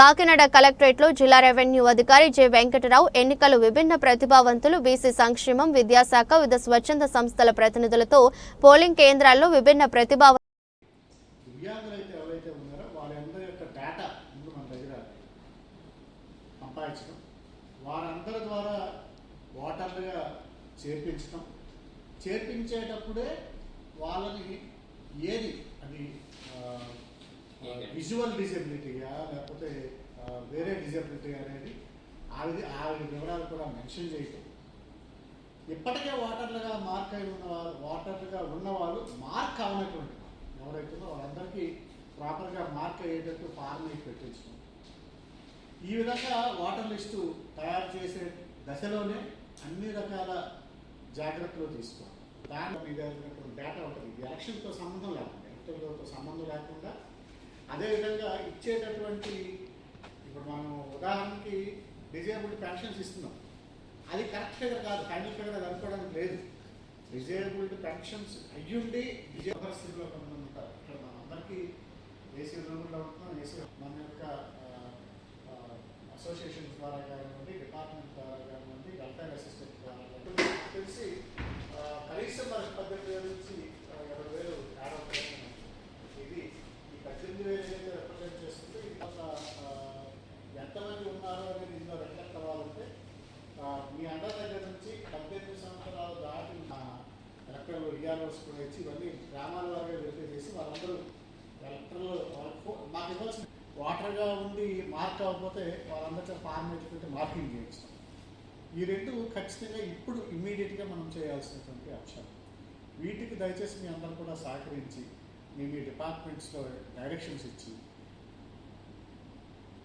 కాకినాడ కలెక్టరేట్లో జిల్లా రెవెన్యూ అధికారి జె వెంకటరావు ఎన్నికలు విభిన్న ప్రతిభావంతులు బీసీ సంక్షేమం విద్యాశాఖ వివిధ స్వచ్ఛంద సంస్థల ప్రతినిధులతో పోలింగ్ కేంద్రాల్లో విభిన్న ప్రతిభా వారందరి ద్వారా ఓటర్లుగా చేర్పించడం. చేర్పించేటప్పుడే వాళ్ళని ఏది అది విజువల్ డిజబిలిటీయా లేకపోతే వేరే డిజబిలిటీ అనేది ఆ ఆవిడ వివరాలు కూడా మెన్షన్ చేయటం. ఇప్పటికే ఓటర్లుగా మార్క్ అయి ఉన్న వాళ్ళు ఓటర్లుగా ఉన్నవాళ్ళు మార్క్ అవనటువంటి వాళ్ళు. వాళ్ళందరికీ ప్రాపర్గా మార్క్ అయ్యేటట్టు ఫార్మేట్ పెట్టించడం ఈ విధంగా ఓటర్ లిస్టు తయారు చేసే దశలోనే అన్ని రకాల జాగ్రత్తలు తీసుకోవాలి. దాని మీద డేటా ఉంటుంది. ఇది యాక్షన్తో సంబంధం లేకుండా ఎలక్షన్తో సంబంధం లేకుండా అదేవిధంగా ఇచ్చేటటువంటి ఇప్పుడు మనం ఉదాహరణకి డిజేబుల్డ్ పెన్షన్స్ ఇస్తున్నాం. అది కరెక్ట్ ఫిగర్ కాదు ఫైనల్ ఫిగర్ అది అనుకోవడానికి లేదు. డిజేబుల్డ్ పెన్షన్స్ అయ్యుండి డిజే పరిస్థితిలో కొంతమంది ఉంటారు. ఇక్కడ మన అందరికీ ఏసీ రూమ్లో ఉంటున్నాం. ఏసీ మన యొక్క అసోసియేషన్స్ ద్వారా కానివ్వండి డిపార్ట్మెంట్ ద్వారా కానివ్వండి వెల్ఫేర్ అసిస్టెంట్ ద్వారా కానివ్వండి నాకు తెలిసి ఆ, కనీసం మనకి పద్దెనిమిది వేల నుంచి ఆ, ఇరవై వేలు యాడ్ అవుతాయి ఇది ఈ పద్దెనిమిది వేలు ఏదైతే రిప్రజెంట్ చేస్తుందో ఎంతమంది ఉన్నారో అనేది ఇందులో రిఫ్లెక్ట్ అవ్వాలంటే మీ అందరి దగ్గర నుంచి పద్దెనిమిది సంవత్సరాలు దాటి మా ఎలక్టర్లు ఈఆర్ఓస్ కూడా ఇచ్చి ఇవన్నీ గ్రామాల వారిగా వెరిఫై చేసి వాళ్ళందరూ ఎలక్టర్లు మాకు ఇవ్వాల్సిన వాటర్గా ఉండి మార్క్ అవ్వకపోతే వాళ్ళందరికీ ఫార్మ్ పెట్టి మార్కింగ్ చేయొచ్చు ఈ రెండు ఖచ్చితంగా ఇప్పుడు ఇమ్మీడియట్గా మనం చేయాల్సినటువంటి అంశాలు. వీటికి దయచేసి మీ అందరూ కూడా సహకరించి మీ మీ డిపార్ట్మెంట్స్లో డైరెక్షన్స్ ఇచ్చి